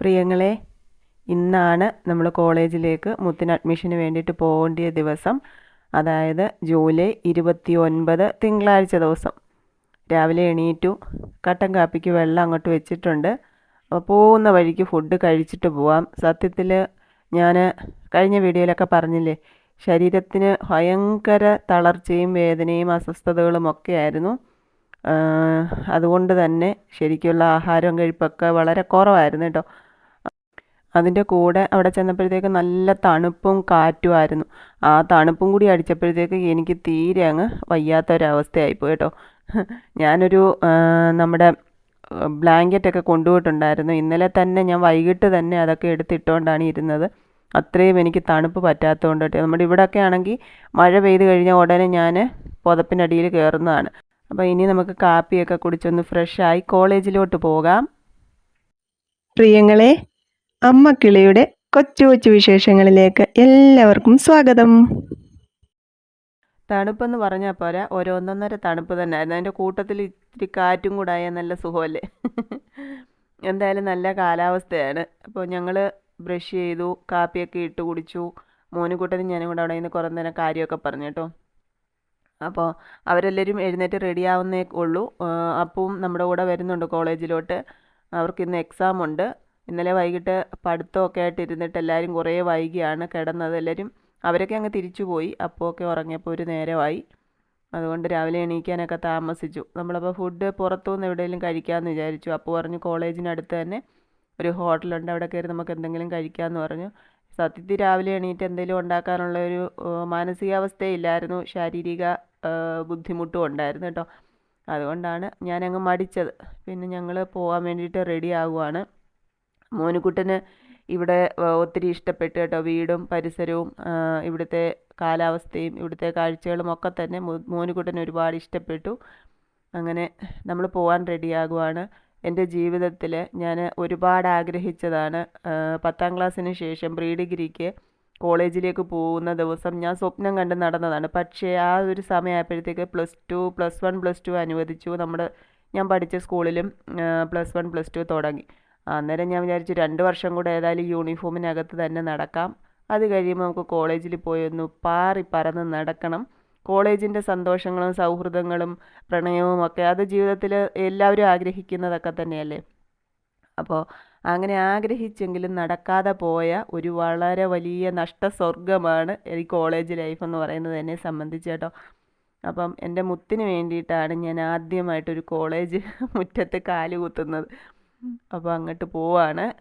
പ്രിയങ്ങളെ ഇന്നാണ് നമ്മൾ കോളേജിലേക്ക് മുത്തിന് അഡ്മിഷന് വേണ്ടിയിട്ട് പോകേണ്ടിയ ദിവസം. അതായത് ജൂലൈ ഇരുപത്തി ഒൻപത് തിങ്കളാഴ്ച ദിവസം. രാവിലെ എണീറ്റു കട്ടൻ കാപ്പിക്ക് വെള്ളം അങ്ങോട്ട് വെച്ചിട്ടുണ്ട്. അപ്പോൾ പോകുന്ന വഴിക്ക് ഫുഡ് കഴിച്ചിട്ട് പോവാം. സത്യത്തിൽ ഞാൻ കഴിഞ്ഞ വീഡിയോയിലൊക്കെ പറഞ്ഞില്ലേ ശരീരത്തിന് ഭയങ്കര തളർച്ചയും വേദനയും അസ്വസ്ഥതകളും ഒക്കെ ആയിരുന്നു. അതുകൊണ്ട് തന്നെ ശരിക്കുള്ള ആഹാരം കഴിപ്പൊക്കെ വളരെ കുറവായിരുന്നു കേട്ടോ. അതിന്റെ കൂടെ അവിടെ ചെന്നപ്പോഴത്തേക്ക് നല്ല തണുപ്പും കാറ്റുമായിരുന്നു ആ തണുപ്പും കൂടി അടിച്ചപ്പോഴത്തേക്ക് എനിക്ക് തീരെ അങ്ങ് വയ്യാത്തൊരവസ്ഥയായിപ്പോയി കേട്ടോ. ഞാനൊരു നമ്മുടെ ബ്ലാങ്കറ്റൊക്കെ കൊണ്ടുപോയിട്ടുണ്ടായിരുന്നു. ഇന്നലെ തന്നെ ഞാൻ വൈകിട്ട് തന്നെ അതൊക്കെ എടുത്തിട്ടുകൊണ്ടാണ് ഇരുന്നത്. അത്രയും എനിക്ക് തണുപ്പ് പറ്റാത്തതുകൊണ്ട് നമ്മുടെ ഇവിടെയൊക്കെ ആണെങ്കിൽ മഴ പെയ്ത് കഴിഞ്ഞാൽ ഉടനെ ഞാൻ പുതപ്പിനടിയിൽ കയറുന്നതാണ്. അപ്പോൾ ഇനി നമുക്ക് കാപ്പിയൊക്കെ കുടിച്ചൊന്ന് ഫ്രഷായി കോളേജിലോട്ട് പോകാം. പ്രിയങ്ങളെ അമ്മ കിളിയുടെ കൊച്ചു കൊച്ചു വിശേഷങ്ങളിലേക്ക് എല്ലാവർക്കും സ്വാഗതം. തണുപ്പെന്ന് പറഞ്ഞാൽ പോരാ ഓരോന്നൊന്നര തണുപ്പ് തന്നെ ആയിരുന്നു അതിന്റെ കൂട്ടത്തിൽ ഇത്തിരി കാറ്റും കൂടെ ആയാൽ നല്ല സുഖമല്ലേ? എന്തായാലും നല്ല കാലാവസ്ഥയാണ്. അപ്പോൾ ഞങ്ങൾ ബ്രഷ് ചെയ്തു കാപ്പിയൊക്കെ ഇട്ട് കുടിച്ചു. കൂട്ടത്തിൽ ഞാനും കൂടെ അവിടെ നിന്ന് കുറേ നേരം കാര്യമൊക്കെ പറഞ്ഞു കേട്ടോ. അപ്പോൾ അവരെല്ലാവരും എഴുന്നേറ്റ് റെഡി ആവുന്നേ ഉള്ളൂ. അപ്പവും നമ്മുടെ കൂടെ വരുന്നുണ്ട് കോളേജിലോട്ട് അവർക്ക് ഇന്ന് എക്സാം ഉണ്ട്. ഇന്നലെ വൈകിട്ട് പഠിത്തമൊക്കെ ആയിട്ട് ഇരുന്നിട്ട് എല്ലാവരും കുറേ വൈകിയാണ് കിടന്നത്. എല്ലാവരും അവരൊക്കെ അങ്ങ് തിരിച്ചു പോയി. ഒക്കെ ഉറങ്ങിയപ്പോൾ ഒരു നേരമായി. അതുകൊണ്ട് രാവിലെ എണീക്കാനൊക്കെ താമസിച്ചു. നമ്മളപ്പോൾ ഫുഡ് പുറത്തുനിന്ന് എവിടെയെങ്കിലും കഴിക്കാമെന്ന് വിചാരിച്ചു. അപ്പോൾ പറഞ്ഞു കോളേജിനടുത്ത് തന്നെ ഒരു ഹോട്ടലുണ്ട്. അവിടെ കയറി നമുക്ക് എന്തെങ്കിലും കഴിക്കാമെന്ന് പറഞ്ഞു. സത്യത്തിൽ രാവിലെ എണീറ്റ് എന്തെങ്കിലും ഉണ്ടാക്കാനുള്ള ഒരു മാനസികാവസ്ഥയില്ലായിരുന്നു. ശാരീരിക ബുദ്ധിമുട്ടും ഉണ്ടായിരുന്നു കേട്ടോ. അതുകൊണ്ടാണ് ഞാനങ്ങ് മടിച്ചത്. പിന്നെ ഞങ്ങൾ പോകാൻ വേണ്ടിയിട്ട് റെഡി ആകുവാണ് മോനുകുട്ടന് ഇവിടെ ഒത്തിരി ഇഷ്ടപ്പെട്ടു കേട്ടോ വീടും പരിസരവും ഇവിടുത്തെ കാലാവസ്ഥയും ഇവിടുത്തെ കാഴ്ചകളും ഒക്കെ തന്നെ മോനുകുട്ടന് ഒരുപാട് ഇഷ്ടപ്പെട്ടു. അങ്ങനെ നമ്മൾ പോകാൻ റെഡിയാകുവാണ്. എന്റെ ജീവിതത്തിൽ ഞാൻ ഒരുപാട് ആഗ്രഹിച്ചതാണ്. പത്താം ക്ലാസ്സിന് ശേഷം പ്രീ ഡിഗ്രിക്ക് കോളേജിലേക്ക് പോകുന്ന ദിവസം ഞാൻ സ്വപ്നം കണ്ട് നടന്നതാണ്. പക്ഷേ ആ ഒരു സമയമായപ്പോഴത്തേക്ക് plus two plus one plus two അനുവദിച്ചു. നമ്മുടെ ഞാൻ പഠിച്ച സ്കൂളിലും പ്ലസ് വൺ പ്ലസ് ടു തുടങ്ങി. അന്നേരം ഞാൻ വിചാരിച്ചു രണ്ട് വർഷം കൂടെ ഏതായാലും യൂണിഫോമിനകത്ത് തന്നെ നടക്കാം. അത് കഴിയുമ്പോൾ നമുക്ക് കോളേജിൽ പോയി ഒന്ന് പാറി പറന്ന് നടക്കണം. കോളേജിന്റെ സന്തോഷങ്ങളും സൗഹൃദങ്ങളും പ്രണയവും ഒക്കെ അത് ജീവിതത്തിൽ എല്ലാവരും ആഗ്രഹിക്കുന്നതൊക്കെ തന്നെയല്ലേ? അപ്പോൾ അങ്ങനെ ആഗ്രഹിച്ചെങ്കിലും നടക്കാതെ പോയ ഒരു വളരെ വലിയ നഷ്ടസ്വർഗമാണ് ഈ കോളേജ് ലൈഫ് എന്ന് പറയുന്നത് എന്നെ സംബന്ധിച്ച് കേട്ടോ. അപ്പം എന്റെ മുത്തിന് വേണ്ടിയിട്ടാണ് ഞാൻ ആദ്യമായിട്ടൊരു കോളേജ് മുറ്റത്ത് കാൽ കുത്തുന്നത്. അപ്പോൾ അങ്ങോട്ട് പോവാണ്.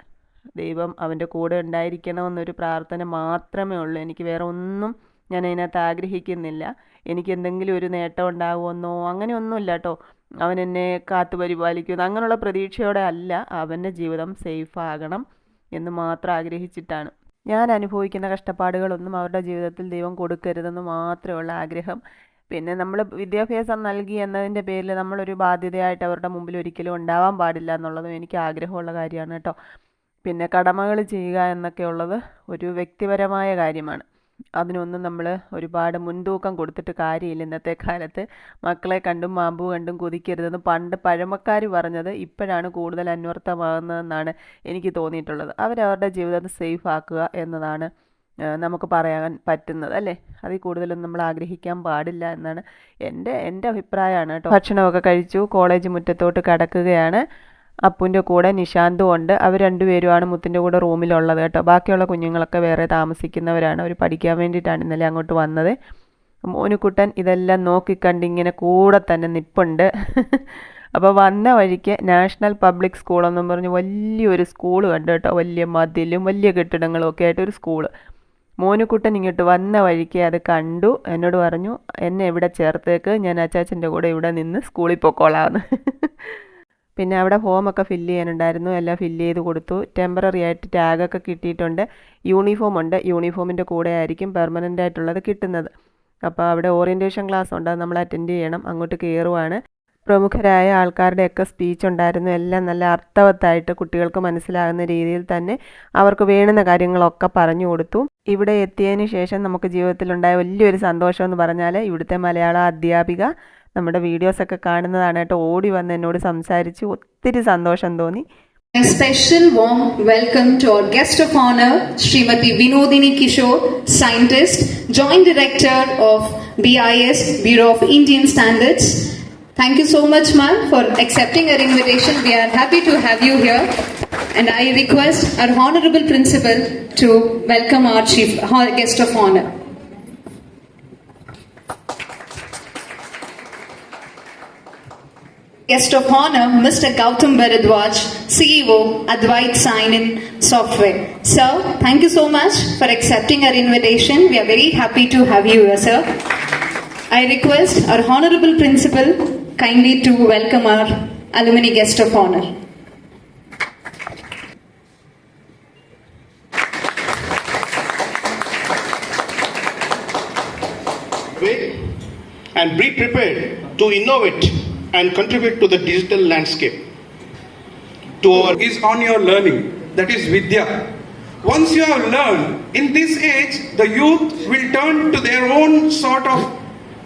ദൈവം അവന്റെ കൂടെ ഉണ്ടായിരിക്കണമെന്നൊരു പ്രാർത്ഥന മാത്രമേ ഉള്ളൂ. എനിക്ക് വേറെ ഒന്നും ഞാൻ അതിനകത്ത് ആഗ്രഹിക്കുന്നില്ല. എനിക്ക് എന്തെങ്കിലും ഒരു നേട്ടം ഉണ്ടാകുമെന്നോ അങ്ങനെയൊന്നുമില്ല കേട്ടോ. അവൻ എന്നെ കാത്തു പരിപാലിക്കുന്നു. അങ്ങനെയുള്ള പ്രതീക്ഷയോടെ അല്ല അവന്റെ ജീവിതം സേഫ് ആകണം എന്ന് മാത്രം ആഗ്രഹിച്ചിട്ടാണ്. ഞാൻ അനുഭവിക്കുന്ന കഷ്ടപ്പാടുകളൊന്നും അവരുടെ ജീവിതത്തിൽ ദൈവം കൊടുക്കരുതെന്ന് മാത്രമുള്ള ആഗ്രഹം. പിന്നെ നമ്മൾ വിദ്യാഭ്യാസം നൽകി എന്നതിന്റെ പേരിൽ നമ്മളൊരു ബാധ്യതയായിട്ട് അവരുടെ മുമ്പിൽ ഒരിക്കലും ഉണ്ടാവാൻ പാടില്ല എന്നുള്ളതും എനിക്ക് ആഗ്രഹമുള്ള കാര്യമാണ് കേട്ടോ. പിന്നെ കടമകൾ ചെയ്യുക എന്നൊക്കെ ഉള്ളത് ഒരു വ്യക്തിപരമായ കാര്യമാണ്. അതിനൊന്നും നമ്മൾ ഒരുപാട് മുൻതൂക്കം കൊടുത്തിട്ട് കാര്യമില്ല ഇന്നത്തെ കാലത്ത്. മക്കളെ കണ്ടും മാമ്പു കണ്ടും കൊതിക്കരുതെന്ന് പണ്ട് പഴമക്കാർ പറഞ്ഞത് ഇപ്പോഴാണ് കൂടുതൽ അന്വർത്ഥമാകുന്നതെന്നാണ് എനിക്ക് തോന്നിയിട്ടുള്ളത്. അവരവരുടെ ജീവിതം സേഫ് ആക്കുക എന്നതാണ്. നമുക്ക് പറയാൻ പറ്റുന്നത് അല്ലേ? അതിൽ കൂടുതലൊന്നും നമ്മൾ ആഗ്രഹിക്കാൻ പാടില്ല എന്നാണ് എന്റെ എന്റെ അഭിപ്രായമാണ് കേട്ടോ. ഭക്ഷണമൊക്കെ കഴിച്ചു കോളേജ് മുറ്റത്തോട്ട് കടക്കുകയാണ്. അപ്പുന്റെ കൂടെ നിശാന്തും ഉണ്ട്. അവർ രണ്ടുപേരുമാണ് മുത്തിന്റെ കൂടെ റൂമിലുള്ളത് കേട്ടോ. ബാക്കിയുള്ള കുഞ്ഞുങ്ങളൊക്കെ വേറെ താമസിക്കുന്നവരാണ്. അവർ പഠിക്കാൻ വേണ്ടിയിട്ടാണ് ഇന്നലെ അങ്ങോട്ട് വന്നത്. മോനുക്കുട്ടൻ ഇതെല്ലാം നോക്കിക്കണ്ട് ഇങ്ങനെ കൂടെ തന്നെ നിപ്പുണ്ട്. അപ്പോൾ വന്ന വഴിക്ക് നാഷണൽ പബ്ലിക് സ്കൂളെന്നും പറഞ്ഞ് വലിയൊരു സ്കൂൾ കണ്ടു കേട്ടോ. വലിയ മതിലും വലിയ കെട്ടിടങ്ങളും ഒക്കെ ആയിട്ട് ഒരു സ്കൂൾ മോനുക്കുട്ടൻ ഇങ്ങോട്ട് വന്ന വഴിക്ക് അത് കണ്ടു. എന്നോട് പറഞ്ഞു എന്നെ ഇവിടെ ചേർത്തേക്ക്. ഞാൻ അച്ചാച്ചന്റെ കൂടെ ഇവിടെ നിന്ന് സ്കൂളിൽ പൊക്കോളാമെന്ന് പിന്നെ അവിടെ ഫോമൊക്കെ ഫില്ല് ചെയ്യാനുണ്ടായിരുന്നു. എല്ലാം ഫില്ല് ചെയ്ത് കൊടുത്തു. ടെമ്പററി ആയിട്ട് ടാഗൊക്കെ കിട്ടിയിട്ടുണ്ട്. യൂണിഫോം ഉണ്ട്. യൂണിഫോമിന്റെ കൂടെ ആയിരിക്കും പെർമനന്റ് ആയിട്ടുള്ളത് കിട്ടുന്നത്. അപ്പോൾ അവിടെ ഓറിയന്റേഷൻ ക്ലാസ് ഉണ്ട്. അത് നമ്മൾ അറ്റൻഡ് ചെയ്യണം. അങ്ങോട്ട് കയറുവാണ്. പ്രമുഖരായ ആൾക്കാരുടെയൊക്കെ സ്പീച്ച് ഉണ്ടായിരുന്നു. എല്ലാം നല്ല അർത്ഥവത്തായിട്ട് കുട്ടികൾക്ക് മനസ്സിലാകുന്ന രീതിയിൽ തന്നെ അവർക്ക് വേണുന്ന കാര്യങ്ങളൊക്കെ പറഞ്ഞു കൊടുത്തു. ഇവിടെ എത്തിയതിന് ശേഷം നമുക്ക് ജീവിതത്തിലുണ്ടായ വലിയൊരു സന്തോഷം എന്ന് പറഞ്ഞാൽ ഇവിടുത്തെ മലയാള അധ്യാപിക നമ്മുടെ വീഡിയോസൊക്കെ കാണുന്നതാണ് കേട്ടോ. ഓടി വന്ന് എന്നോട് സംസാരിച്ച്. ഒത്തിരി സന്തോഷം തോന്നി. A special warm welcome to our guest of honor, Srimati Vinodini Kishore, scientist, Joint Director of BIS, Bureau of Indian Standards. Thank you so much, ma'am, for accepting our invitation. We are happy to have you here. And I request our Honorable Principal to welcome our Chief our Guest of Honor. Guest of honor, Mr. Gautam Bharadwaj, CEO, Advait Sign In Software. Sir, thank you so much for accepting our invitation. We are very happy to have you here, sir. I request our honorable principal kindly to welcome our alumni guest of honor. Wait and be prepared to innovate and contribute to the digital landscape. To our is on your learning. That is Vidya. Once you have learned, in this age, the youth will turn to their own sort of,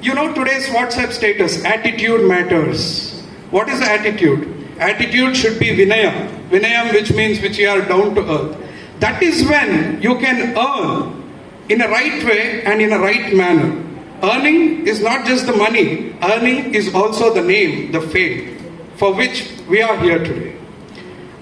you know, today's WhatsApp status attitude matters. What is the attitude? Attitude should be Vinayam. Vinayam, which means which you are down to earth. That is when you can earn in a right way and in a right manner. Earning is not just the money, earning is also the name, the fame for which we are here today.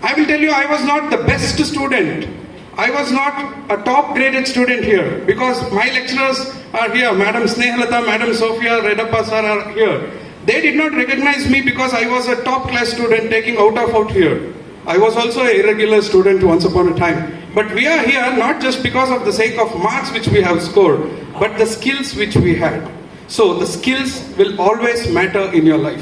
I will tell you, I was not the best student. I was not a top graded student here because my lecturers are here. Madam Snehalata, Madam Sophia Redappa sir are here. They did not recognize me because I was a top class student taking out of out here. I was also an irregular student once upon a time. But we are here not just because of the sake of marks which we have scored, but the skills which we had. So the skills will always matter in your life.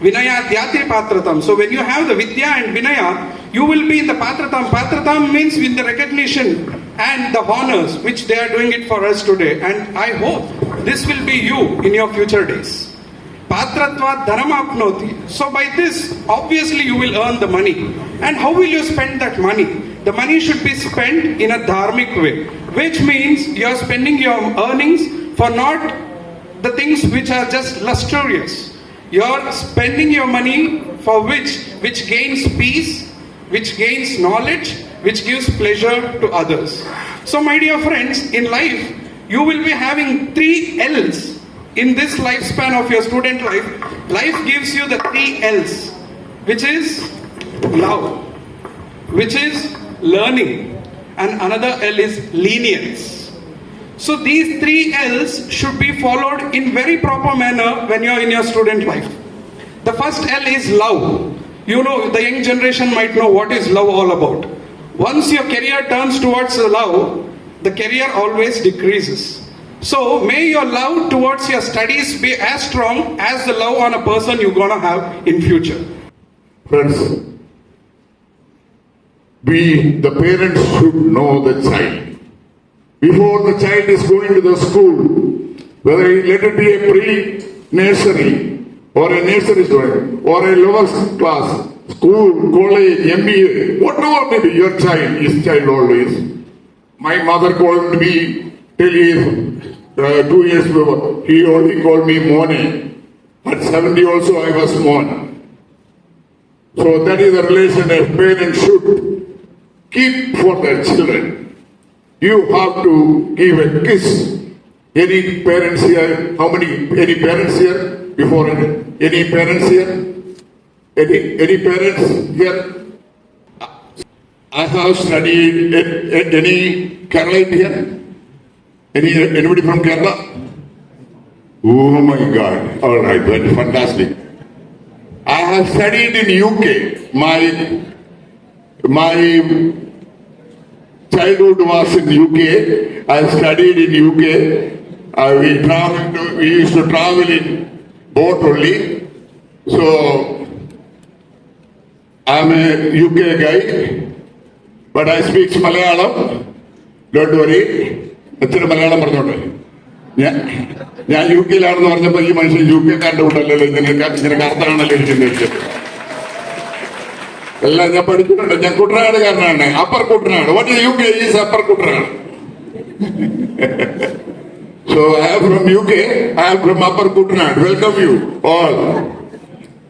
Vinaya Dhyate Patratam. So when you have the Vidya and Vinaya, you will be in the Patratam. Patratam means with the recognition and the honors which they are doing it for us today. And I hope this will be you in your future days. Patratva dhanamapnoti. So by this, obviously you will earn the money. And how will you spend that money? The money should be spent in a dharmic way, which means you are spending your earnings for not the things which are just luxurious. You are spending your money for which which gains peace, which gains knowledge, which gives pleasure to others. So, my dear friends, in life, you will be having three L's in this lifespan of your student life. Life gives you the three L's, which is love, which is learning, and another L is lenience. So these three L's should be followed in very proper manner when you're in your student life. The first L is love. You know, the young generation might know what is love all about. Once your career turns towards love, the career always decreases. So may your love towards your studies be as strong as the love on a person you're gonna have in future. Friends, we, the parents, should know the child. Before the child is going to the school, whether he, let it be a pre-nursery or a nursery student or a lower class, school, college, MBA, whatever may be your child, his child always. My mother called me till uh, two years before. He only called me Mone. At 70 also I was Mon. So that is the relation a parent should keep for their children. You have to give a kiss. Any parents here? How many? Any parents here? Before any, parents here? Any any parents here? I have studied at, any Kerala here. Any anybody from Kerala? Oh my God! All right, that's fantastic. I have studied in UK. My my childhood was in UK. I studied in UK. Uh, we traveled. We used to travel in boat only. So I'm a UK guy, but I speak Malayalam. Don't worry. എത്ര മലയാളം പറഞ്ഞോട്ടെ ഞാൻ ഞാൻ U കെയിലാണെന്ന് പറഞ്ഞപ്പോ ഈ മനുഷ്യൻ U K കാരുടെ കൂട്ടല്ലല്ലോ ഇങ്ങനെ ഇങ്ങനെ കറുത്താണല്ലോ ഇരിക്കുന്നത് എല്ലാം ഞാൻ പഠിച്ചിട്ടുണ്ട് ഞാൻ കുട്ടനാടുകാരനാണ് upper Kuttanad what you K is upper Kuttanad So I am from UK, I am from Upper Kutnad. Welcome you all.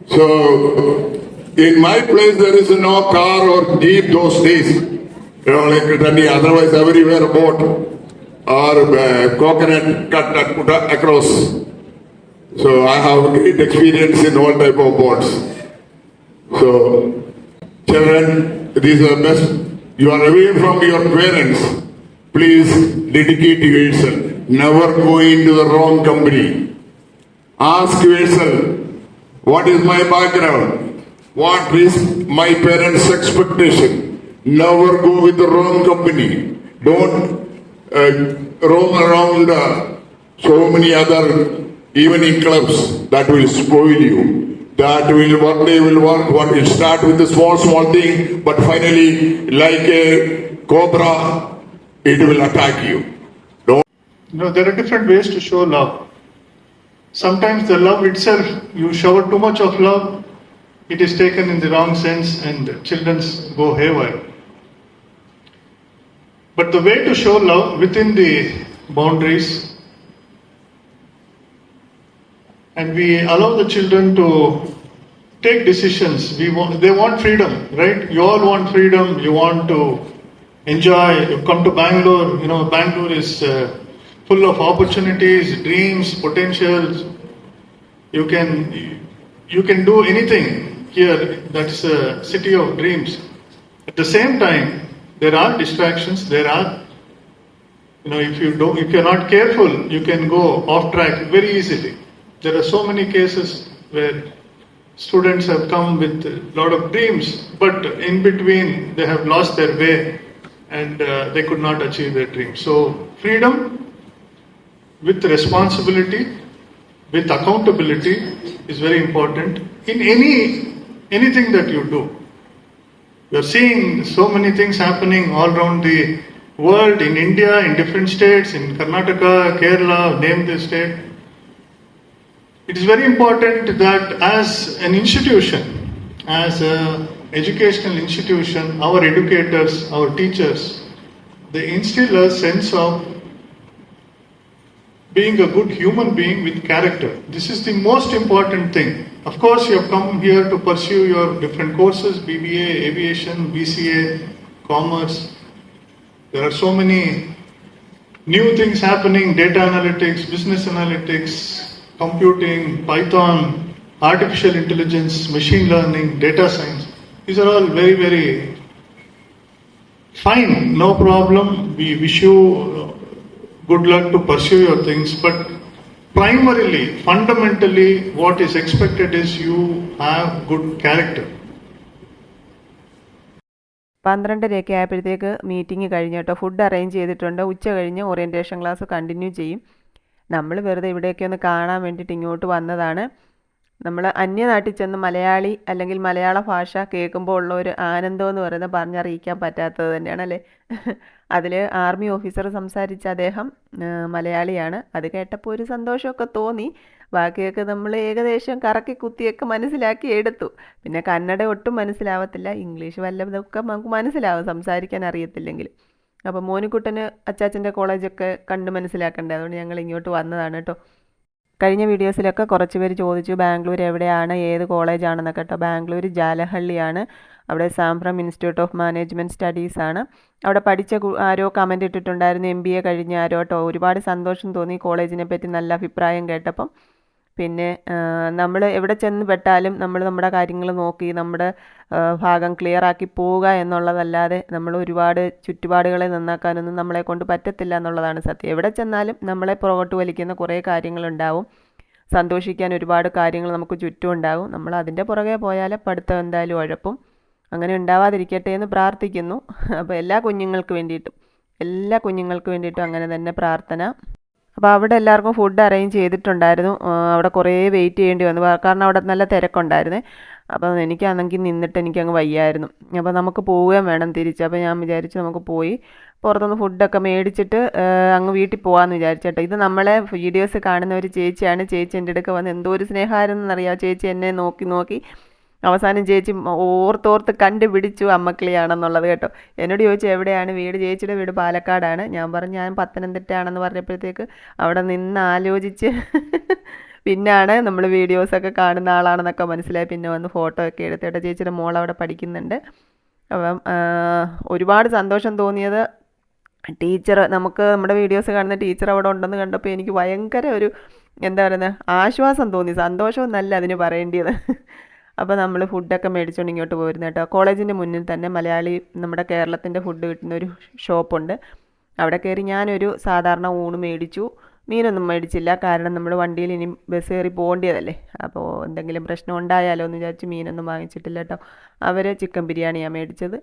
So in my place there is no car or jeep those days. You know, like Ritani, otherwise everywhere boat or uh, coconut cut across. So I have great experience in all type of boats. So children, these are best. You are away from your parents. Please dedicate yourself. Never go into the wrong company. Ask yourself, what is my background? What is my parents' expectation? Never go with the wrong company. Don't uh, roam around uh, so many other evening clubs that will spoil you. That will one day will work. What will start with a small small thing, but finally, like a cobra, it will attack you. You know, there are different ways to show love. Sometimes the love itself, you shower too much of love, it is taken in the wrong sense and children go haywire. But the way to show love within the boundaries and we allow the children to take decisions. We want, they want freedom, right? You all want freedom. You want to enjoy. You come to Bangalore. You know, Bangalore is uh, full of opportunities, dreams, potentials. You can you can do anything here. That's a city of dreams. At the same time, there are distractions. There are you know if you don't if you're not careful you can go off track very easily there are so many cases where students have come with a lot of dreams but in between they have lost their way and uh, they could not achieve their dreams so freedom with responsibility with accountability is very important in any anything that you do are seeing so many things happening all around the world, in India, in different states, in Karnataka, Kerala, name the state. It is very important that as an institution, as an educational institution, our educators, our teachers, they instill a sense of being a good human being with character. This is the most important thing. Of course, you have come here to pursue your different courses BBA, aviation, BCA, commerce. There are so many new things happening data analytics, business analytics, computing, Python, artificial intelligence, machine learning, data science. These are all very, very fine, no problem. We wish you good luck to pursue your things, but primarily, fundamentally, what is expected is you have good character. പന്ത്രണ്ടരയൊക്കെ ആയപ്പോഴത്തേക്ക് meeting കഴിഞ്ഞ് കേട്ടോ. Food arrange ചെയ്തിട്ടുണ്ട്. ഉച്ച കഴിഞ്ഞ് orientation class continue ചെയ്യും. നമ്മൾ വെറുതെ ഇവിടെയൊക്കെ ഒന്ന് കാണാൻ വേണ്ടിയിട്ട് ഇങ്ങോട്ട് വന്നതാണ്. നമ്മൾ അന്യനാട്ടിൽ ചെന്ന് മലയാളി അല്ലെങ്കിൽ മലയാള ഭാഷ കേൾക്കുമ്പോൾ ഉള്ള ഒരു ആനന്ദം എന്ന് പറയുന്നത് പറഞ്ഞറിയിക്കാൻ പറ്റാത്തത് തന്നെയാണ് അല്ലേ? അതിൽ ആർമി ഓഫീസർ സംസാരിച്ച അദ്ദേഹം മലയാളിയാണ്. അത് കേട്ടപ്പോൾ ഒരു സന്തോഷമൊക്കെ തോന്നി. ബാക്കിയൊക്കെ നമ്മൾ ഏകദേശം കറക്കി കുത്തിയൊക്കെ മനസ്സിലാക്കി എടുത്തു. പിന്നെ കന്നഡ ഒട്ടും മനസ്സിലാവത്തില്ല ഇംഗ്ലീഷ് വല്ലതൊക്കെ നമുക്ക് മനസ്സിലാവും സംസാരിക്കാൻ അറിയത്തില്ലെങ്കിൽ. അപ്പോൾ മോനിക്കുട്ടന് അച്ചാച്ചന്റെ കോളേജൊക്കെ കണ്ട് മനസ്സിലാക്കേണ്ടത് അതുകൊണ്ട് ഞങ്ങൾ ഇങ്ങോട്ട് വന്നതാണ് കേട്ടോ. കഴിഞ്ഞ വീഡിയോസിലൊക്കെ കുറച്ച് പേര് ചോദിച്ചു ബാംഗ്ലൂർ എവിടെയാണ് ഏത് കോളേജാണെന്നൊക്കെ. കേട്ടോ ബാംഗ്ലൂർ ജാലഹള്ളിയാണ്. അവിടെ Sambhram institute of management studies ആണ്. അവിടെ പഠിച്ച ആരോ കമന്റ് ഇട്ടിട്ടുണ്ടായിരുന്നു എം ബി എ കഴിഞ്ഞ ആരോ കേട്ടോ. ഒരുപാട് സന്തോഷം തോന്നി കോളേജിനെ പറ്റി നല്ല അഭിപ്രായം കേട്ടപ്പം. പിന്നെ നമ്മൾ എവിടെ ചെന്ന് പെട്ടാലും നമ്മൾ നമ്മുടെ കാര്യങ്ങൾ നോക്കി നമ്മുടെ ഭാഗം ക്ലിയർ ആക്കി പോവുക എന്നുള്ളതല്ലാതെ നമ്മൾ ഒരുപാട് ചുറ്റുപാടുകളെ നന്നാക്കാനൊന്നും നമ്മളെ കൊണ്ട് പറ്റത്തില്ല എന്നുള്ളതാണ് സത്യം. എവിടെ ചെന്നാലും നമ്മളെ പുറകോട്ട് വലിക്കുന്ന കുറേ കാര്യങ്ങളുണ്ടാവും. സന്തോഷിക്കാൻ ഒരുപാട് കാര്യങ്ങൾ നമുക്ക് ചുറ്റും ഉണ്ടാകും നമ്മൾ അതിന്റെ പുറകെ പോയാലേ പഠിത്തം എന്തായാലും ഉഴപ്പും. അങ്ങനെ ഉണ്ടാവാതിരിക്കട്ടെ എന്ന് പ്രാർത്ഥിക്കുന്നു. അപ്പോൾ എല്ലാ കുഞ്ഞുങ്ങൾക്ക് വേണ്ടിയിട്ടും എല്ലാ കുഞ്ഞുങ്ങൾക്ക് വേണ്ടിയിട്ടും അങ്ങനെ തന്നെ പ്രാർത്ഥന. അപ്പോൾ അവിടെ എല്ലാവർക്കും ഫുഡ് അറേഞ്ച് ചെയ്തിട്ടുണ്ടായിരുന്നു. അവിടെ കുറേ വെയിറ്റ് ചെയ്യേണ്ടി വന്നു. കാരണം അവിടെ നല്ല തിരക്കുണ്ടായിരുന്നേ. അപ്പം എനിക്കാണെങ്കിൽ നിന്നിട്ട് എനിക്കങ്ങ് വയ്യായിരുന്നു. അപ്പോൾ നമുക്ക് പോവുകയും വേണം തിരിച്ച്. അപ്പോൾ ഞാൻ വിചാരിച്ചു നമുക്ക് പോയി. പുറത്തുനിന്ന് ഫുഡൊക്കെ മേടിച്ചിട്ട് അങ്ങ് വീട്ടിൽ പോകാമെന്ന് വിചാരിച്ചേട്ടോ. ഇത് നമ്മളെ വീഡിയോസ് കാണുന്ന ഒരു ചേച്ചിയാണ്. ചേച്ചി എന്റെ അടുക്ക വന്ന് എന്തോ ഒരു സ്നേഹമായിരുന്നു എന്നറിയാം ചേച്ചി എന്നെ നോക്കി നോക്കി അവസാനം ചേച്ചി ഓർത്തോർത്ത് കണ്ടുപിടിച്ചു അമ്മക്കിളിയാണെന്നുള്ളത് കേട്ടോ. എന്നോട് ചോദിച്ചു എവിടെയാണ് വീട്? ചേച്ചിയുടെ വീട് പാലക്കാടാണ്. ഞാൻ പറഞ്ഞു ഞാൻ പത്തനംതിട്ടയാണെന്ന് പറഞ്ഞപ്പോഴത്തേക്ക് അവിടെ നിന്ന് ആലോചിച്ച് പിന്നാണ് നമ്മൾ വീഡിയോസൊക്കെ കാണുന്ന ആളാണെന്നൊക്കെ മനസ്സിലായി. പിന്നെ വന്ന് ഫോട്ടോ ഒക്കെ എടുത്തിട്ട് ചേച്ചിയുടെ മോൾ അവിടെ പഠിക്കുന്നുണ്ട്. അപ്പം ഒരുപാട് സന്തോഷം തോന്നിയത് ടീച്ചർ നമുക്ക് നമ്മുടെ വീഡിയോസ് കാണുന്ന ടീച്ചർ അവിടെ ഉണ്ടെന്ന് കണ്ടപ്പോൾ എനിക്ക് ഭയങ്കര ഒരു എന്താ പറയുന്നത് ആശ്വാസം തോന്നി. സന്തോഷം നല്ല അതിന് പറയേണ്ടത് അപ്പോൾ നമ്മൾ ഫുഡൊക്കെ മേടിച്ചുകൊണ്ട് ഇങ്ങോട്ട് പോയിരുന്നു കേട്ടോ. കോളേജിന്റെ മുന്നിൽ തന്നെ മലയാളി നമ്മുടെ കേരളത്തിന്റെ ഫുഡ് കിട്ടുന്ന ഒരു ഷോപ്പുണ്ട് അവിടെ കയറി ഞാനൊരു സാധാരണ ഊണ് മേടിച്ചു. മീനൊന്നും മേടിച്ചില്ല. കാരണം നമ്മൾ വണ്ടിയിൽ ഇനി ബസ് കയറി പോകേണ്ടതല്ലേ അപ്പോൾ എന്തെങ്കിലും പ്രശ്നം ഉണ്ടായാലോ എന്ന് വിചാരിച്ച് മീനൊന്നും വാങ്ങിച്ചിട്ടില്ല കേട്ടോ. അവർ ചിക്കൻ ബിരിയാണിയാണ് മേടിച്ചത്.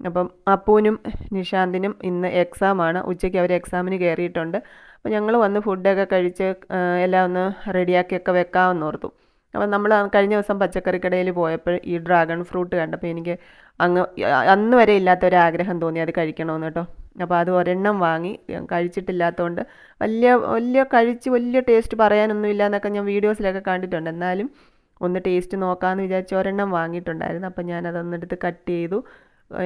അപ്പം അപ്പൂനും നിഷാന്തിനും ഇന്ന് എക്സാമാണ് ഉച്ചയ്ക്ക് അവർ എക്സാമിന് കയറിയിട്ടുണ്ട് അപ്പോൾ ഞങ്ങൾ വന്ന് ഫുഡൊക്കെ കഴിച്ച് എല്ലാം ഒന്ന് റെഡിയാക്കിയൊക്കെ വെക്കാമെന്ന് ഓർത്തു. അപ്പം നമ്മൾ കഴിഞ്ഞ ദിവസം പച്ചക്കറി കടയിൽ പോയപ്പോൾ ഈ ഡ്രാഗൺ ഫ്രൂട്ട് കണ്ടപ്പോൾ എനിക്ക് അങ്ങ് അന്ന് വരെ ഇല്ലാത്ത ഒരു ആഗ്രഹം തോന്നി അത് കഴിക്കണമെന്ന് കേട്ടോ. അപ്പോൾ അത് ഒരെണ്ണം വാങ്ങി കഴിച്ചിട്ടില്ലാത്തതുകൊണ്ട് വലിയ വലിയ കഴിച്ച് വലിയ ടേസ്റ്റ് പറയാനൊന്നും ഇല്ല എന്നൊക്കെ ഞാൻ വീഡിയോസിലൊക്കെ കണ്ടിട്ടുണ്ട്. എന്നാലും ഒന്ന് ടേസ്റ്റ് നോക്കാമെന്ന് വിചാരിച്ച് ഒരെണ്ണം വാങ്ങിയിട്ടുണ്ടായിരുന്നു. അപ്പം ഞാൻ അതൊന്നെടുത്ത് കട്ട് ചെയ്തു.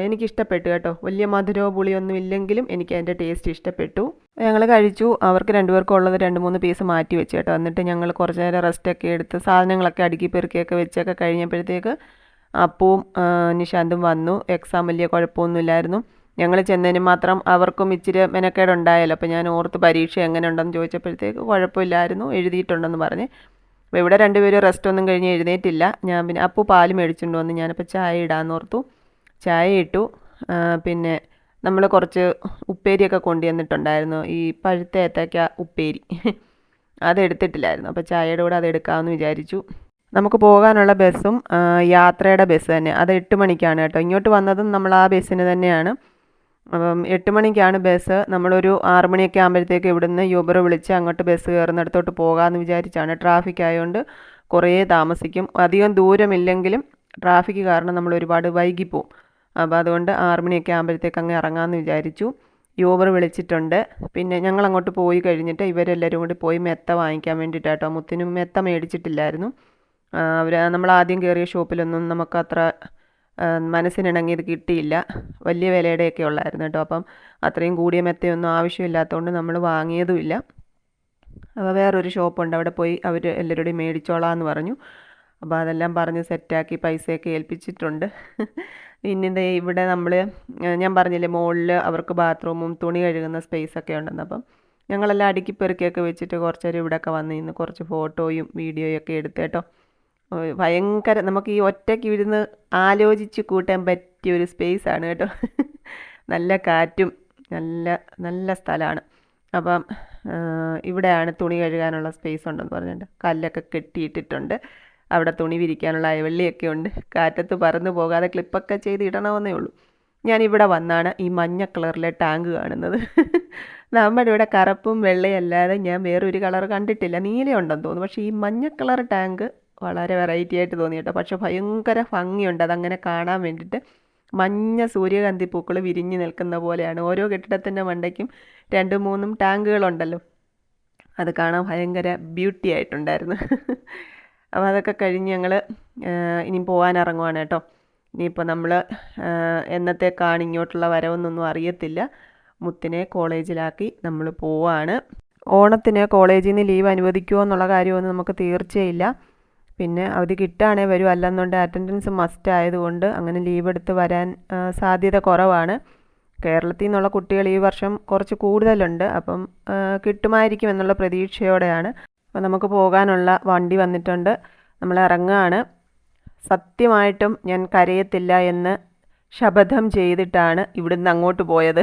എനിക്കിഷ്ടപ്പെട്ടു കേട്ടോ. വലിയ മധുരമോ പുളിയൊന്നും ഇല്ലെങ്കിലും എനിക്ക് അതിന്റെ ടേസ്റ്റ് ഇഷ്ടപ്പെട്ടു. ഞങ്ങൾ കഴിച്ചു. അവർക്ക് രണ്ടുപേർക്കും ഉള്ളത് രണ്ട് മൂന്ന് പീസ് മാറ്റി വെച്ച് കേട്ടോ. എന്നിട്ട് ഞങ്ങൾ കുറച്ച് നേരം റെസ്റ്റൊക്കെ എടുത്ത് സാധനങ്ങളൊക്കെ അടുക്കി പെറുക്കിയൊക്കെ വെച്ചൊക്കെ കഴിഞ്ഞപ്പോഴത്തേക്ക് അപ്പവും നിശാന്തും വന്നു. എക്സാം വലിയ കുഴപ്പമൊന്നുമില്ലായിരുന്നു. ഞങ്ങൾ ചെന്നതിന് മാത്രം അവർക്കും ഇച്ചിരി മെനക്കേടുണ്ടായാലോ അപ്പോൾ ഞാൻ ഓർത്ത് പരീക്ഷ എങ്ങനെ ഉണ്ടെന്ന് ചോദിച്ചപ്പോഴത്തേക്ക് കുഴപ്പമില്ലായിരുന്നു. എഴുതിയിട്ടുണ്ടെന്ന് പറഞ്ഞ്. അപ്പോൾ ഇവിടെ രണ്ടുപേരും റെസ്റ്റ് ഒന്നും കഴിഞ്ഞ് എഴുന്നേറ്റില്ല. ഞാൻ പിന്നെ അപ്പു പാൽ മേടിച്ചുകൊണ്ട് വന്ന് ഞാനപ്പോൾ ചായ ഇടാമെന്ന് ഓർത്തു. ചായ ഇട്ടു പിന്നെ നമ്മൾ കുറച്ച് ഉപ്പേരിയൊക്കെ കൊണ്ടുവന്നിട്ടുണ്ടായിരുന്നു. ഈ പഴുത്ത ഏത്തയ്ക്ക ഉപ്പേരി. അതെടുത്തിട്ടില്ലായിരുന്നു. അപ്പോൾ ചായയുടെ കൂടെ അതെടുക്കാമെന്ന് വിചാരിച്ചു. നമുക്ക് പോകാനുള്ള ബസ്സും യാത്രയുടെ ബസ് തന്നെ. അത് എട്ട് മണിക്കാണ് കേട്ടോ. ഇങ്ങോട്ട് വന്നതും നമ്മൾ ആ ബസ്സിന് തന്നെയാണ്. അപ്പം എട്ട് മണിക്കാണ് ബസ് നമ്മളൊരു ആറ് മണിയൊക്കെ ആകുമ്പോഴത്തേക്ക് ഇവിടുന്ന് യൂബർ വിളിച്ച് അങ്ങോട്ട് ബസ് കയറുന്നിടത്തോട്ട് പോകാമെന്ന് വിചാരിച്ചാണ്. ട്രാഫിക് ആയതുകൊണ്ട് കുറേ താമസിക്കും. അധികം ദൂരമില്ലെങ്കിലും ട്രാഫിക് കാരണം നമ്മൾ ഒരുപാട് വൈകിപ്പോവും. അപ്പോൾ അതുകൊണ്ട് ആറ് മണിയൊക്കെ ആകുമ്പോഴത്തേക്ക് അങ്ങ് ഇറങ്ങാമെന്ന് വിചാരിച്ചു. യൂബർ വിളിച്ചിട്ടുണ്ട്. പിന്നെ ഞങ്ങൾ അങ്ങോട്ട് പോയി കഴിഞ്ഞിട്ട് ഇവരെല്ലാവരും കൂടി പോയി മെത്ത വാങ്ങിക്കാൻ വേണ്ടിയിട്ടാട്ടോ. മുത്തിനും മെത്ത മേടിച്ചിട്ടില്ലായിരുന്നു. അവർ നമ്മൾ ആദ്യം കയറിയ ഷോപ്പിലൊന്നും നമുക്ക് അത്ര മനസ്സിനിണങ്ങിയത് കിട്ടിയില്ല. വലിയ വിലയുടെയൊക്കെ ഉള്ളായിരുന്നു കേട്ടോ. അപ്പം അത്രയും കൂടിയ മെത്തയൊന്നും ആവശ്യമില്ലാത്തതുകൊണ്ട് നമ്മൾ വാങ്ങിയതുമില്ല. അപ്പോൾ വേറൊരു ഷോപ്പുണ്ട്. അവിടെ പോയി അവർ എല്ലാവരുടെയും മേടിച്ചോളാം എന്ന് പറഞ്ഞു. അപ്പോൾ അതെല്ലാം പറഞ്ഞ് സെറ്റാക്കി പൈസയൊക്കെ ഏൽപ്പിച്ചിട്ടുണ്ട്. പിന്നെ ഇവിടെ നമ്മൾ ഞാൻ പറഞ്ഞില്ലേ മുകളിൽ അവർക്ക് ബാത്റൂമും തുണി കഴുകുന്ന സ്പേസൊക്കെ ഉണ്ടെന്ന്. അപ്പം ഞങ്ങളെല്ലാം അടുക്കി പെറുക്കിയൊക്കെ വെച്ചിട്ട് കുറച്ച് നേരം ഇവിടെയൊക്കെ വന്ന് നിന്ന് കുറച്ച് ഫോട്ടോയും വീഡിയോയും ഒക്കെ എടുത്ത് കേട്ടോ. ഭയങ്കര നമുക്ക് ഈ ഒറ്റയ്ക്ക് ഇരുന്ന് ആലോചിച്ച് കൂട്ടാൻ പറ്റിയ ഒരു സ്പേസ് ആണ് കേട്ടോ. നല്ല കാറ്റും നല്ല നല്ല സ്ഥലമാണ്. അപ്പം ഇവിടെയാണ് തുണി കഴുകാനുള്ള സ്പേസ് ഉണ്ടെന്ന് പറഞ്ഞിട്ട് കല്ലൊക്കെ കെട്ടിയിട്ടിട്ടുണ്ട്. അവിടെ തുണി വിരിക്കാനുള്ള അയവള്ളിയൊക്കെ ഉണ്ട്. കാറ്റത്ത് പറന്നു പോകാതെ ക്ലിപ്പൊക്കെ ചെയ്ത് ഇടണമെന്നേ ഉള്ളൂ. ഞാൻ ഇവിടെ വന്നാണ് ഈ മഞ്ഞ കളറിലെ ടാങ്ക് കാണുന്നത്. നമ്മുടെ ഇവിടെ കറുപ്പും വെള്ളയും അല്ലാതെ ഞാൻ വേറൊരു കളർ കണ്ടിട്ടില്ല. നീലയുണ്ടെന്ന് തോന്നുന്നു. പക്ഷേ ഈ മഞ്ഞ കളർ ടാങ്ക് വളരെ വെറൈറ്റി ആയിട്ട് തോന്നി കേട്ടോ. പക്ഷേ ഭയങ്കര ഭംഗിയുണ്ട്. അതങ്ങനെ കാണാൻ വേണ്ടിയിട്ട് മഞ്ഞ സൂര്യകാന്തി പൂക്കൾ വിരിഞ്ഞ് നിൽക്കുന്ന പോലെയാണ്. ഓരോ കെട്ടിടത്തിന്റെ മണ്ടയ്ക്കും രണ്ടും മൂന്നും ടാങ്കുകളുണ്ടല്ലോ. അത് കാണാൻ ഭയങ്കര ബ്യൂട്ടി ആയിട്ടുണ്ടായിരുന്നു. അപ്പോൾ അതൊക്കെ കഴിഞ്ഞ് ഞങ്ങൾ ഇനി പോകാൻ ഇറങ്ങുവാണ് കേട്ടോ. ഇനിയിപ്പോൾ നമ്മൾ എന്നത്തേക്കാണ് ഇങ്ങോട്ടുള്ള വരവെന്നൊന്നും അറിയത്തില്ല. മുത്തിനെ കോളേജിലാക്കി നമ്മൾ പോവാണ്. ഓണത്തിന് കോളേജിൽ നിന്ന് ലീവ് അനുവദിക്കുമോ എന്നുള്ള കാര്യമൊന്നും നമുക്ക് തീർച്ചയില്ല. പിന്നെ അവധി കിട്ടുകയാണെങ്കിൽ വരും. അല്ലെന്നുണ്ട് അറ്റൻഡൻസ് മസ്റ്റ് ആയതുകൊണ്ട് അങ്ങനെ ലീവ് എടുത്ത് വരാൻ സാധ്യത കുറവാണ്. കേരളത്തിൽ നിന്നുള്ള കുട്ടികൾ ഈ വർഷം കുറച്ച് കൂടുതലുണ്ട്. അപ്പം കിട്ടുമായിരിക്കും എന്നുള്ള പ്രതീക്ഷയോടെയാണ്. അപ്പം നമുക്ക് പോകാനുള്ള വണ്ടി വന്നിട്ടുണ്ട്. നമ്മൾ ഇറങ്ങുകയാണ് സത്യമായിട്ടും ഞാൻ കരയത്തില്ല എന്ന് ശപഥം ചെയ്തിട്ടാണ് ഇവിടുന്ന് അങ്ങോട്ട് പോയത്.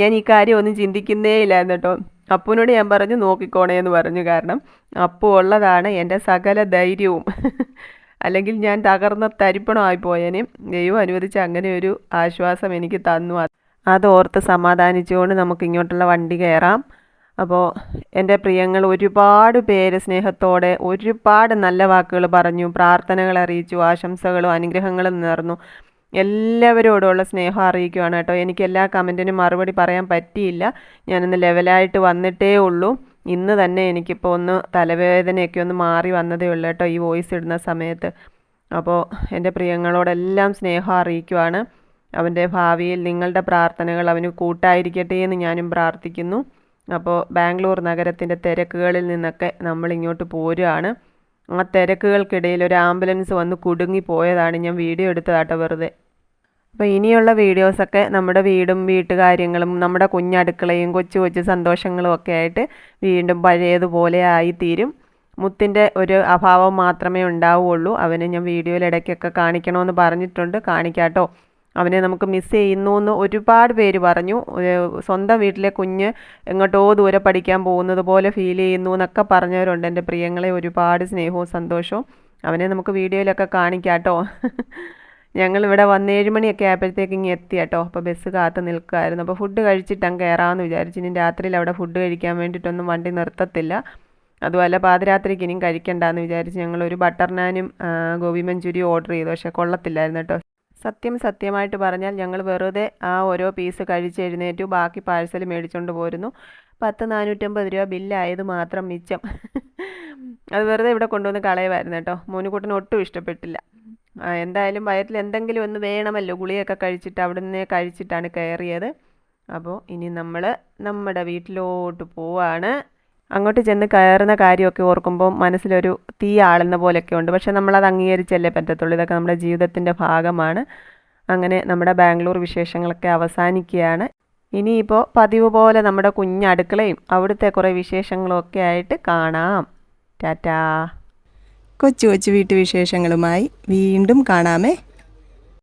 ഞാൻ ഈ കാര്യം ഒന്നും ചിന്തിക്കുന്നേ ഇല്ലായിരുന്നു കേട്ടോ. അപ്പുവിനോട് ഞാൻ പറഞ്ഞു നോക്കിക്കോണേ എന്ന് പറഞ്ഞു കാരണം അപ്പു ഉള്ളതാണ് എന്റെ സകല ധൈര്യവും. അല്ലെങ്കിൽ ഞാൻ തകർന്ന തരിപ്പണമായിപ്പോയനെ ദൈവം അനുവദിച്ച് അങ്ങനെ ഒരു ആശ്വാസം എനിക്ക് തന്നു. അതോർത്ത് സമാധാനിച്ചുകൊണ്ട് നമുക്ക് ഇങ്ങോട്ടുള്ള വണ്ടി കയറാം. അപ്പോൾ എന്റെ പ്രിയങ്ങൾ ഒരുപാട് പേര് സ്നേഹത്തോടെ ഒരുപാട് നല്ല വാക്കുകൾ പറഞ്ഞു പ്രാർത്ഥനകൾ അറിയിച്ചു ആശംസകളും അനുഗ്രഹങ്ങളും നേർന്നു. എല്ലാവരോടുള്ള സ്നേഹം അറിയിക്കുവാണ് കേട്ടോ. എനിക്ക് എല്ലാ കമന്റിനും മറുപടി പറയാൻ പറ്റിയില്ല. ഞാനിന്ന് ലെവലായിട്ട് വന്നിട്ടേ ഉള്ളൂ. ഇന്ന് തന്നെ എനിക്കിപ്പോൾ ഒന്ന് തലവേദനയൊക്കെ ഒന്ന് മാറി വന്നതേ ഉള്ളൂ കേട്ടോ ഈ വോയിസ് ഇടുന്ന സമയത്ത്. അപ്പോൾ എന്റെ പ്രിയങ്ങളോടെല്ലാം സ്നേഹം അറിയിക്കുവാണ്. അവന്റെ ഭാവിയിൽ നിങ്ങളുടെ പ്രാർത്ഥനകൾ അവന് കൂട്ടായിരിക്കട്ടെ എന്ന് ഞാനും പ്രാർത്ഥിക്കുന്നു. അപ്പോൾ ബാംഗ്ലൂർ നഗരത്തിന്റെ തിരക്കുകളിൽ നിന്നൊക്കെ നമ്മൾ ഇങ്ങോട്ട് പോരുകയാണ് ആ തിരക്കുകൾക്കിടയിൽ ഒരു ആംബുലൻസ് വന്ന് കുടുങ്ങി പോയതാണ്. ഞാൻ വീഡിയോ എടുത്തതാട്ടോ വെറുതെ. അപ്പോൾ ഇനിയുള്ള വീഡിയോസൊക്കെ നമ്മുടെ വീടും വീട്ടുകാര്യങ്ങളും നമ്മുടെ കുഞ്ഞടുക്കളയും കൊച്ചു കൊച്ചു സന്തോഷങ്ങളും ഒക്കെ ആയിട്ട് വീണ്ടും പഴയതുപോലെ ആയിത്തീരും. മുത്തിന്റെ ഒരു അഭാവം മാത്രമേ ഉണ്ടാവുകയുള്ളൂ അവനെ ഞാൻ വീഡിയോയിൽ ഇടയ്ക്കൊക്കെ കാണിക്കണമെന്ന് പറഞ്ഞിട്ടുണ്ട്. കാണിക്കാട്ടോ. അവനെ നമുക്ക് മിസ് ചെയ്യുന്നു എന്ന് ഒരുപാട് പേര് പറഞ്ഞു. സ്വന്തം വീട്ടിലെ കുഞ്ഞ് എങ്ങോട്ടോ ദൂരെ പഠിക്കാൻ പോകുന്നത് പോലെ ഫീൽ ചെയ്യുന്നു എന്നൊക്കെ പറഞ്ഞവരുണ്ട് എന്റെ പ്രിയങ്ങളെ. ഒരുപാട് സ്നേഹവും സന്തോഷവും. അവനെ നമുക്ക് വീഡിയോയിലൊക്കെ കാണിക്കാം കേട്ടോ. ഞങ്ങൾ ഇവിടെ വന്ന് ഏഴുമണിയൊക്കെ ആയപ്പോഴത്തേക്ക് ഇങ്ങനെ എത്തി കേട്ടോ. അപ്പോൾ ബസ് കാത്ത് നിൽക്കുമായിരുന്നു അപ്പോൾ ഫുഡ് കഴിച്ചിട്ട് അങ്ങ് കയറാമെന്ന് വിചാരിച്ചു. ഇനി രാത്രിയിൽ അവിടെ ഫുഡ് കഴിക്കാൻ വേണ്ടിയിട്ടൊന്നും വണ്ടി നിർത്തത്തില്ല. അതുപോലെ പാതിരാത്രിക്ക് ഇനിയും കഴിക്കണ്ടെന്ന് വിചാരിച്ച് ഒരു ബട്ടർ നാനും ഗോബി മഞ്ചൂരിയും ഓർഡർ ചെയ്തു. പക്ഷേ കൊള്ളത്തില്ലായിരുന്നു കേട്ടോ. സത്യം സത്യമായിട്ട് പറഞ്ഞാൽ ഞങ്ങൾ വെറുതെ ആ ഓരോ പീസ് കഴിച്ച് എഴുന്നേറ്റു. ബാക്കി പാഴ്സൽ മേടിച്ചുകൊണ്ട് പോരുന്നു. പത്ത് നാനൂറ്റമ്പത് രൂപ ബില്ലായത് മാത്രം മിച്ചം. അത് വെറുതെ ഇവിടെ കൊണ്ടുവന്ന് കളയുമായിരുന്നു കേട്ടോ. മോനുകുട്ടന് ഒട്ടും ഇഷ്ടപ്പെട്ടില്ല. എന്തായാലും വയറ്റിൽ എന്തെങ്കിലും ഒന്ന് വേണമല്ലോ. ഗുളിയൊക്കെ കഴിച്ചിട്ട് അവിടെ നിന്നേ കഴിച്ചിട്ടാണ് കയറിയത്. അപ്പോൾ ഇനി നമ്മൾ നമ്മുടെ വീട്ടിലോട്ട് പോവാണ്. അങ്ങോട്ട് ചെന്ന് കയറുന്ന കാര്യമൊക്കെ ഓർക്കുമ്പോൾ മനസ്സിലൊരു തീ ആളുന്ന പോലെയൊക്കെ ഉണ്ട്. പക്ഷെ നമ്മളത് അംഗീകരിച്ചല്ലേ പറ്റത്തുള്ളൂ. ഇതൊക്കെ നമ്മുടെ ജീവിതത്തിന്റെ ഭാഗമാണ്. അങ്ങനെ നമ്മുടെ ബാംഗ്ലൂർ വിശേഷങ്ങളൊക്കെ അവസാനിക്കുകയാണ്. ഇനിയിപ്പോൾ പതിവ് പോലെ നമ്മുടെ കുഞ്ഞടുക്കളയും അവിടുത്തെ കുറേ വിശേഷങ്ങളൊക്കെ ആയിട്ട് കാണാം. ടാറ്റാ. കൊച്ചു കൊച്ചു വീട്ടുവിശേഷങ്ങളുമായി വീണ്ടും കാണാമേ.